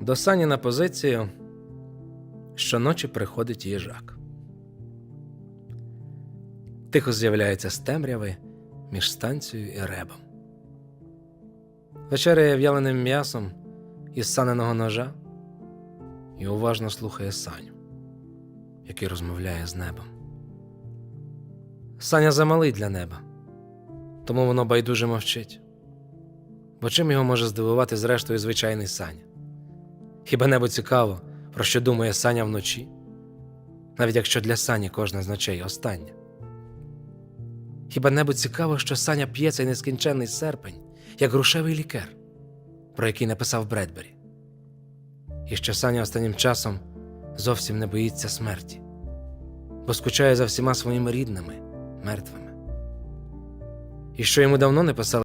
До Сані на позицію щоночі приходить їжак. Тихо з'являється з темряви між станцією і ребом. Вечеряє в'яленим м'ясом із саненого ножа і уважно слухає Саню, який розмовляє з небом. Саня замалий для неба, тому воно байдуже мовчить. Бо чим його може здивувати зрештою звичайний Саня? Хіба небо цікаво, про що думає Саня вночі? Навіть якщо для Сані кожна з ночей остання. Хіба небо цікаво, що Саня п'є цей нескінченний серпень, як грушевий лікер, про який написав Бредбері, і що Саня останнім часом зовсім не боїться смерті, бо скучає за всіма своїми рідними, мертвими. І що йому давно не писали